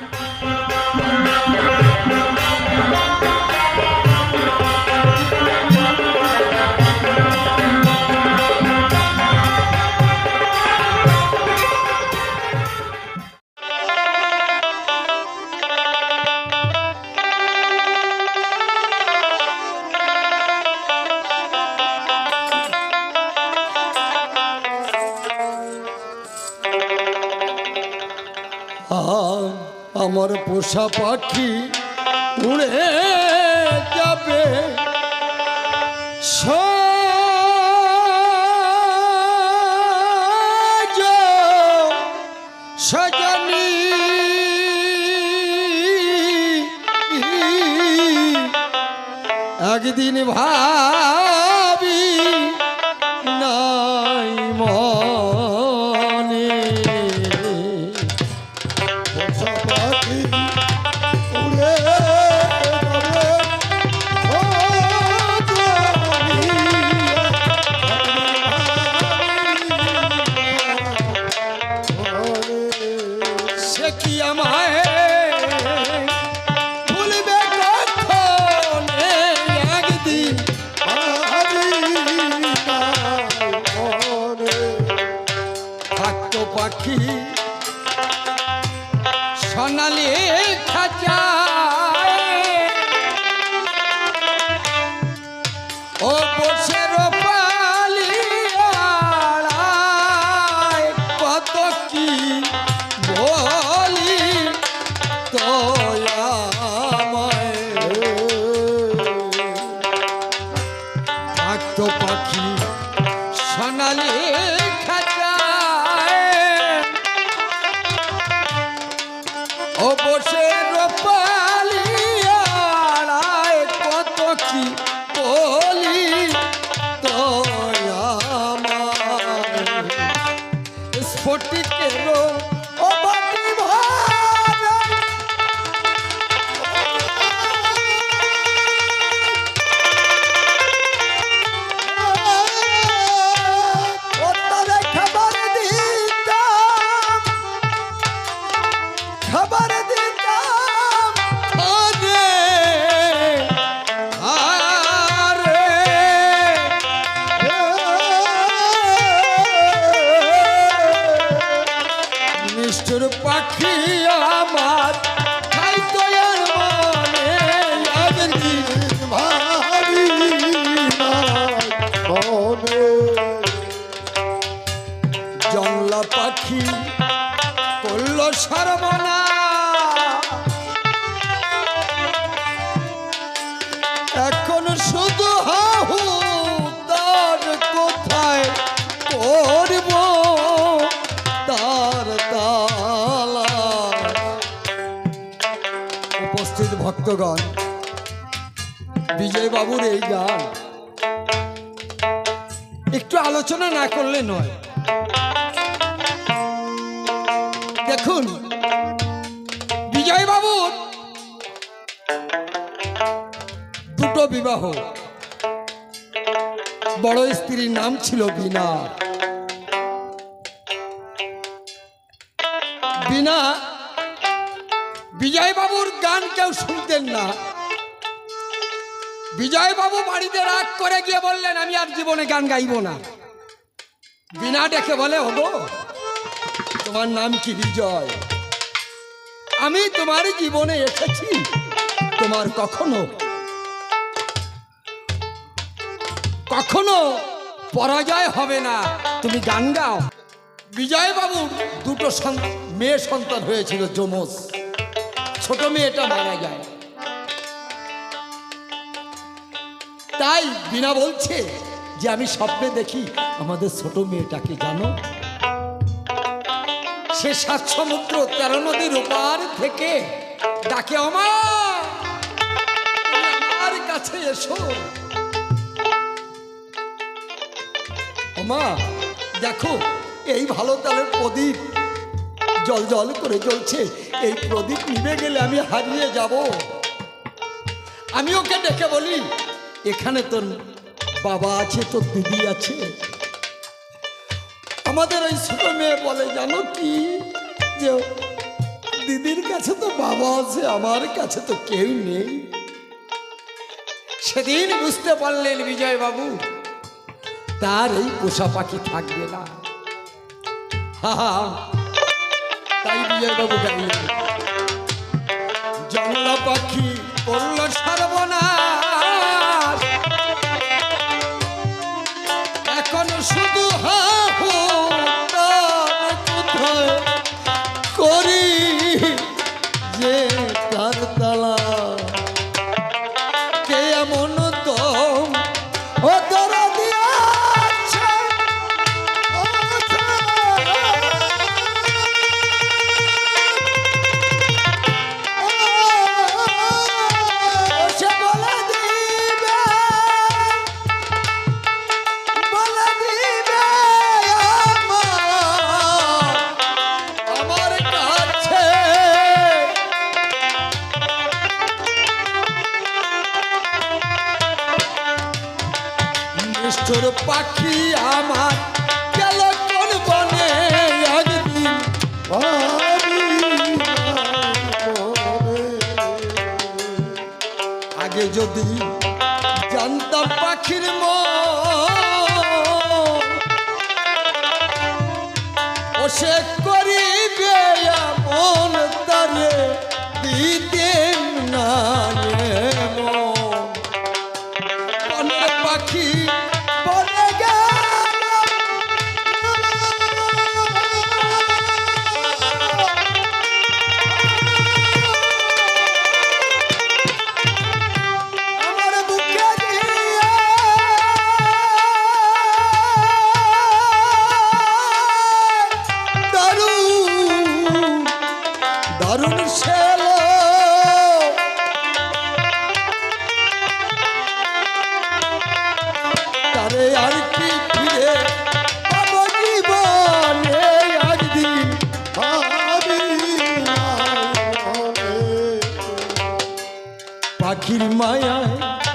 Thank you. আমার পোষা পাখি উড়ে যাবে। একদিন ভাবি স্ফটিকের নিষ্ঠুর পাখি আমার। মনে পাখি করল সর্বনা ভক্তগণ বিজয় বাবুর এই গান। একটু আলোচনা না করলে নয়। দেখুন বিজয় বাবুর দুটো বিবাহ। বড় স্ত্রীর নাম ছিল বিনা বিনা বিজয় বাবুর গান কেউ শুনতেন না। বিজয় বাবু বাড়িতে রাগ করে গিয়ে বললেন, আমি আর জীবনে গান গাইব না। বিনা ডেকে বলে হব তোমার নাম কি বিজয়? আমি তোমার জীবনে এসেছি, তোমার কখনো কখনো পরাজয় হবে না, তুমি গান গাও। বিজয় বাবু দুটো মেয়ে সন্তান হয়েছিল, যমজ। ছোট মেয়েটা মারা যায়। তাই বিনা বলছে যে আমি স্বপ্নে দেখি আমাদের ছোট মেয়েটাকে, জানো? সে সাত সমুদ্র তেরো নদীর ওপার থেকে ডাকে আমার কাছে এসো। অমা, দেখো, এই ভালো তালের প্রদীপ জল জল করে জ্বলছে। এই প্রদীপ নিবে গেলে আমি হারিয়ে যাব। আমি ওকে ডেকে বলি, এখানে তোর বাবা আছে, তোর দিদি আছে। আমাদের ওই ছোট মেয়ে বলে, জানো কি? যে দিদির কাছে তো বাবা আছে, আমার কাছে তো কেউ নেই। সেদিন বুঝতে পারলেন বিজয়বাবু, তার এই পোষা পাখি থাকবে না। হা হা। তাই বিজয় বাবু গাইলেন জংলা পাখি করল সর্বনাশ। এখন শুধু হা হো পাখি আমার গেল কোন বনে একদিন। আগে যদি পাখির মায়ায়